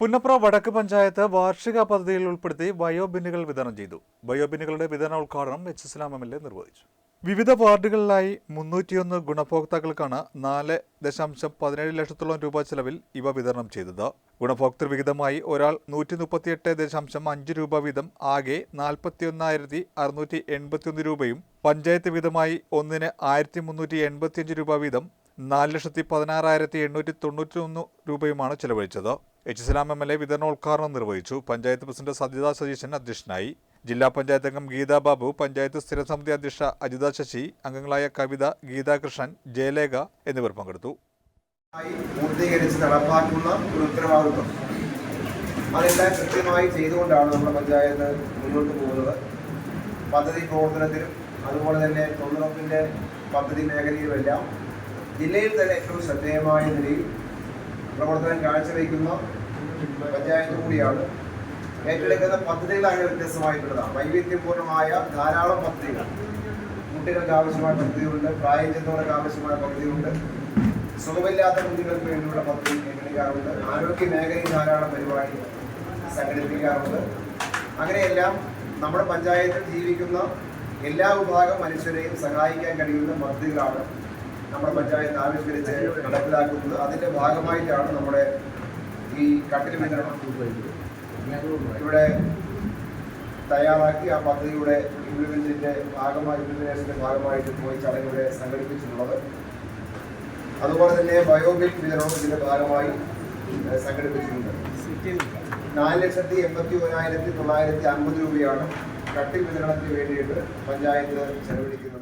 പുന്നപ്ര വടക്ക് പഞ്ചായത്ത് വാർഷിക പദ്ധതിയിൽ ഉൾപ്പെടുത്തി ബയോബിന്നുകൾ വിതരണം ചെയ്തു. ബയോബിന്നുകളുടെ വിതരണ ഉദ്ഘാടനം H Islam M L A നിർവഹിച്ചു. വിവിധ വാർഡുകളിലായി മുന്നൂറ്റിയൊന്ന് ഗുണഭോക്താക്കൾക്കാണ് നാല് ദശാംശം പതിനേഴ് ലക്ഷത്തോളം രൂപ ചെലവിൽ ഇവ വിതരണം ചെയ്തത്. ഗുണഭോക്തൃ വിഹിതമായി ഒരാൾ നൂറ്റി മുപ്പത്തിയെട്ട് ദശാംശം അഞ്ച് രൂപ വീതം ആകെ നാൽപ്പത്തിയൊന്നായിരത്തി അറുന്നൂറ്റി എൺപത്തിയൊന്ന് രൂപയും പഞ്ചായത്ത് വീതമായി ഒന്നിന് ആയിരത്തി മുന്നൂറ്റി എൺപത്തിയഞ്ച് രൂപ വീതം നാല് ലക്ഷത്തി പതിനാറായിരത്തി എണ്ണൂറ്റി തൊണ്ണൂറ്റി ഒന്ന് രൂപയുമാണ് ചെലവഴിച്ചത്. H Islam M L A വിതരണോദ്ഘാടനം നിർവഹിച്ചു. പഞ്ചായത്ത് പ്രസിഡന്റ് സജിത സതീശൻ അധ്യക്ഷനായി. ജില്ലാ പഞ്ചായത്ത് അംഗം ഗീതാ ബാബു പഞ്ചായത്ത് സ്ഥിരസമിതി അധ്യക്ഷ അജിത ശശി അംഗങ്ങളായ കവിത ഗീതാകൃഷ്ണൻ ജയലേഖ എന്നിവർ പങ്കെടുത്തു. പൂർത്തീകരിച്ച് നടപ്പാക്കുന്ന ഒരു ഉത്തരവാദിത്വം. അതെല്ലാം കൃത്യമായി ചെയ്തുകൊണ്ടാണ് നമ്മുടെ പഞ്ചായത്ത് മുന്നോട്ട് പോകുന്നത്. പദ്ധതി പ്രവർത്തനത്തിലും അതുപോലെ തന്നെ തൊഴിലുറപ്പിന്റെ പദ്ധതി മേഖലയിലുമെല്ലാം ജില്ലയിൽ തന്നെ ഏറ്റവും ശ്രദ്ധേയമായ നിലയിൽ പ്രവർത്തനം കാഴ്ചവെക്കുന്ന പഞ്ചായത്ത് കൂടിയാണ്. ഏറ്റെടുക്കുന്ന പദ്ധതികളാണ് വ്യത്യസ്തമായിട്ടുള്ളതാണ്. വൈവിധ്യപൂർണമായ ധാരാളം പദ്ധതികൾ. കുട്ടികൾക്ക് ആവശ്യമായ പദ്ധതികളുണ്ട്. പ്രായം ആവശ്യമായ പദ്ധതികളുണ്ട്. സുഖമില്ലാത്ത കുട്ടികൾക്ക് വേണ്ടിയുള്ള പദ്ധതി ഏറ്റെടുക്കാറുണ്ട് ആരോഗ്യ മേഖലയിൽ ധാരാളം പരിപാടി സംഘടിപ്പിക്കാറുണ്ട്. അങ്ങനെയെല്ലാം നമ്മുടെ പഞ്ചായത്തിൽ ജീവിക്കുന്ന എല്ലാ വിഭാഗം മനുഷ്യരെയും സഹായിക്കാൻ കഴിയുന്ന പദ്ധതികളാണ് നമ്മുടെ പഞ്ചായത്ത് ആവിഷ്കരിച്ച് നടപ്പിലാക്കുന്നത്. അതിന്റെ ഭാഗമായിട്ടാണ് നമ്മുടെ ഈ കട്ടിൽ വിതരണം ഇവിടെ തയ്യാറാക്കി ആ പദ്ധതിയുടെ ഇംപ്ലിമെന്റിന്റെ ഭാഗമായി ഇംപ്ലിമെന്റേഷന്റെ ഭാഗമായിട്ട് പോയി ചടങ്ങ് ഇവിടെ സംഘടിപ്പിച്ചിട്ടുള്ളത്. അതുപോലെ തന്നെ ബയോബിൽ വിതരണവും ഇതിന്റെ ഭാഗമായി സംഘടിപ്പിച്ചിട്ടുണ്ട്. നാല് ലക്ഷത്തി എൺപത്തി ഒന്നായിരത്തി തൊള്ളായിരത്തി അൻപത് രൂപയാണ് കട്ടിൽ വിതരണത്തിന് വേണ്ടിയിട്ട് പഞ്ചായത്ത് ചെലവഴിക്കുന്നത്.